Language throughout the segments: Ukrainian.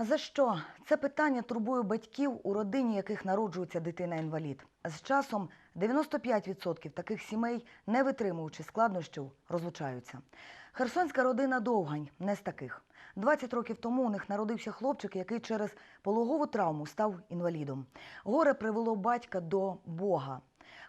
За що? Це питання турбує батьків, у родині яких народжується дитина-інвалід. З часом 95% таких сімей, не витримуючи складнощів, розлучаються. Херсонська родина Довгань не з таких. 20 років тому у них народився хлопчик, який через пологову травму став інвалідом. Горе привело батька до Бога.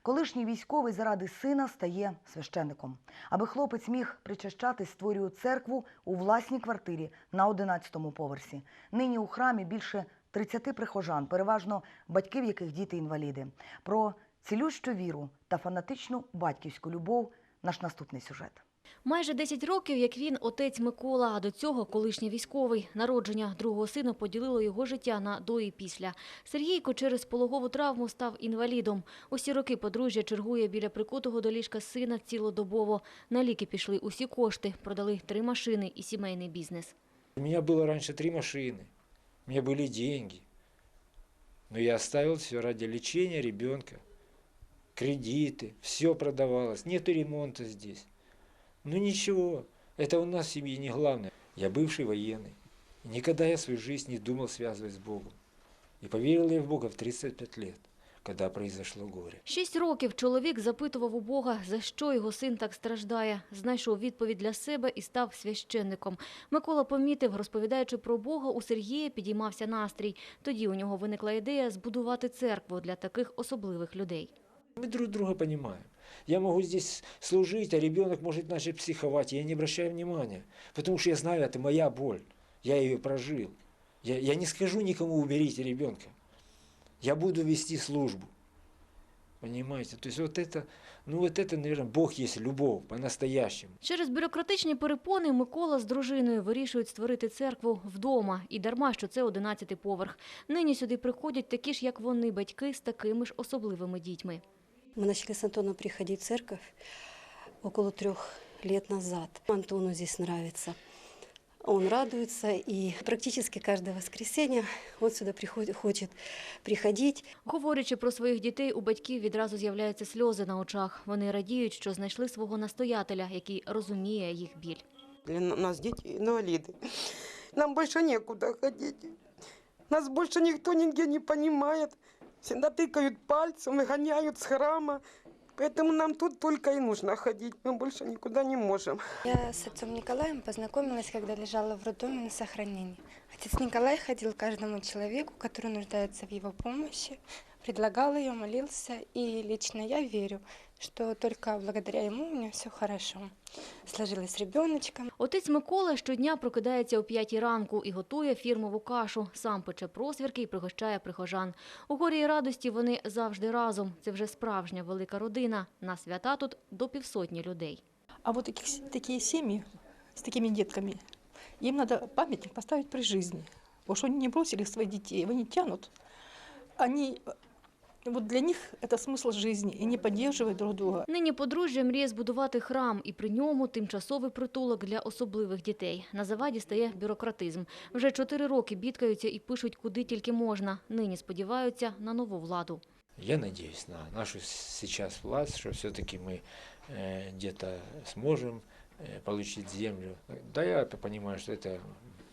Колишній військовий заради сина стає священником. Аби хлопець міг причащатись, створює церкву у власній квартирі на 11-му поверсі. Нині у храмі більше 30 прихожан, переважно батьків, яких діти інваліди. Про цілющу віру та фанатичну батьківську любов наш наступний сюжет. Майже 10 років, як він, отець Микола, а до цього колишній військовий. Народження другого сина поділило його життя на до і після. Сергійко через пологову травму став інвалідом. Усі роки подружжя чергує біля прикутого до ліжка сина цілодобово. На ліки пішли усі кошти, продали три машини і сімейний бізнес. У меня было раньше три машины, у меня были деньги. Но я оставил все ради лечения ребенка. Кредиты, все продавалось, нету ремонта здесь. Ну ничего, это у нас в семье не главное. Я бывший военный. И никогда я свою жизнь не думал связывать с Богом. И поверил я в Бога в 35 лет, когда произошло горе. Шість років чоловік запитував у Бога, за що його син так страждає. Знайшов відповідь для себе і став священником. Микола помітив, розповідаючи про Бога, у Сергія підіймався настрій. Тоді у нього виникла ідея збудувати церкву для таких особливих людей. Мы друг друга понимаем. Я могу здесь служить, а ребенок может начать психовать. Я не обращаю внимания, потому что я знаю, это моя боль. Я ее прожил. Я, я не скажу никому уберите ребенка. Я буду вести службу. Понимаете? То есть вот это, ну вот это, наверное, Бог есть любовь по-настоящему. Через бюрократичні перепони Микола з дружиною вирішують створити церкву вдома. І дарма, що це 11-й поверх. Нині сюди приходять такі ж, як вони, батьки з такими ж особливими дітьми. Мы начали с Антоном приходить в церковь около трех лет назад. Антону здесь нравится. Он радуется, и практически каждое воскресенье он сюда приходит, хочет приходить. Говорячи про своїх дітей, у батьків відразу з'являються сльози на очах. Вони радіють, що знайшли свого настоятеля, який розуміє їх біль. Для нас дети инвалиды. Нам больше некуда ходить. Нас больше никто нигде не понимает Всегда тыкают пальцем, выгоняют с храма. Поэтому нам тут только и нужно ходить. Мы больше никуда не можем. Я с отцом Николаем познакомилась, когда лежала в роддоме на сохранении. Отец Николай ходил к каждому человеку, который нуждается в его помощи, предлагал ее, молился, и лично я верю, что только благодаря ему у меня все хорошо. Сложилось с ребеночком. Отець Микола щодня прокидається о п'ятій ранку і готує фірмову кашу. Сам пече просвірки і пригощає прихожан. У горі і радості вони завжди разом. Це вже справжня велика родина. На свята тут до півсотні людей. А вот таких, с- такие семьи с такими детками, им надо памятник поставить при жизни. Потому что они не бросили своих детей, они тянут. Они, э, вот для них это смысл жизни, и не поддерживать друг друга. Нині подружжя мріє збудувати храм і при ньому тимчасовий притулок для особливих дітей. На заваді стає бюрократизм. Вже чотири роки бідкаються і пишуть, куди тільки можна. Нині сподіваються на нову владу. Я надеюсь на нашу сейчас власть, что все-таки мы э, где-то сможем э, получить землю. Да, я понимаю, что это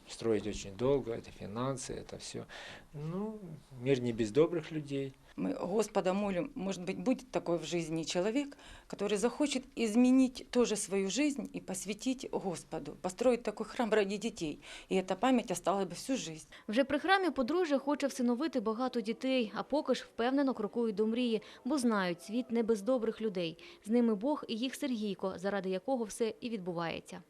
строить очень долго, это финансы, это все. Ну, мир не без добрых людей. Мы Господа молим, может быть, будет такой в жизни человек, который захочет изменить тоже свою жизнь и посвятить Господу, построить такой храм ради детей. И эта память осталась бы всю жизнь. Вже при храмі подружжя хоче всиновити багато дітей, а поки ж впевнено крокують до мрії, бо знають, світ не без добрих людей. З ними Бог і їх Сергійко, заради якого все і відбувається.